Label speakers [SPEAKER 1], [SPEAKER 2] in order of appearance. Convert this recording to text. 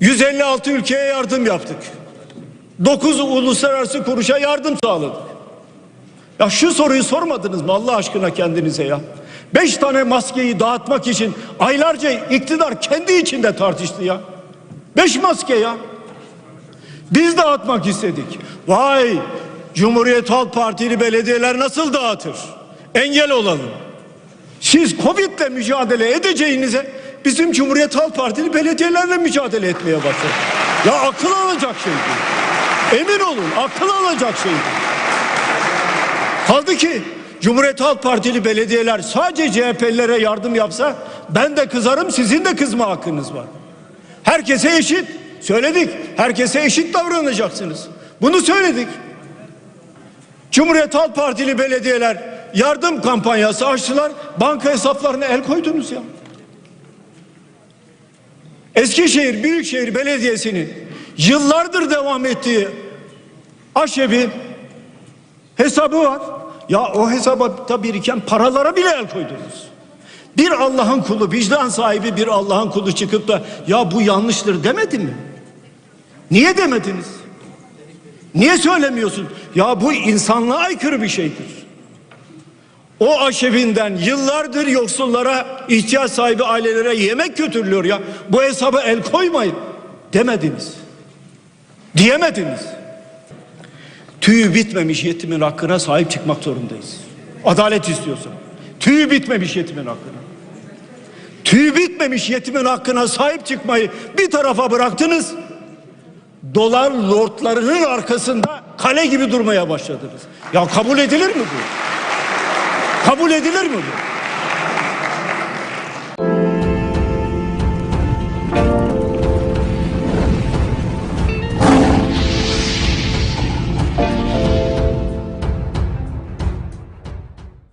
[SPEAKER 1] 156 ülkeye yardım yaptık. 9 uluslararası kuruşa yardım sağladık. Ya şu soruyu sormadınız mı Allah aşkına kendinize ya? Beş tane maskeyi dağıtmak için aylarca iktidar kendi içinde tartıştı ya. Beş maske ya. Biz dağıtmak istedik. Vay Cumhuriyet Halk Partili belediyeler nasıl dağıtır? Engel olalım. Siz Covid'le mücadele edeceğinize bizim Cumhuriyet Halk Partili belediyelerle mücadele etmeye başladık. Ya akıl alacak şey değil. Emin olun akıl alacak şey değil. Kaldı ki Cumhuriyet Halk Partili belediyeler sadece CHP'lilere yardım yapsa ben de kızarım sizin de kızma hakkınız var. Herkese eşit. Söyledik. Herkese eşit davranacaksınız. Bunu söyledik. Cumhuriyet Halk Partili belediyeler yardım kampanyası açtılar. Banka hesaplarına el koydunuz ya. Eskişehir Büyükşehir Belediyesi'nin yıllardır devam ettiği aşebi hesabı var. Ya o hesaba biriken paralara bile el koydunuz. Bir Allah'ın kulu, vicdan sahibi bir Allah'ın kulu çıkıp da ya bu yanlıştır demedi mi? Niye demediniz? Niye söylemiyorsun? Ya bu insanlığa aykırı bir şeydir. O aşevinden yıllardır yoksullara, ihtiyaç sahibi ailelere yemek götürülüyor ya. Bu hesaba el koymayın demediniz. Diyemediniz. Tüyü bitmemiş yetimin hakkına sahip çıkmak zorundayız. Adalet istiyorsan. Tüyü bitmemiş yetimin hakkına. Tüyü bitmemiş yetimin hakkına sahip çıkmayı bir tarafa bıraktınız. Dolar lordlarının arkasında kale gibi durmaya başladınız. Ya kabul edilir mi bu? Kabul edilir mi bu?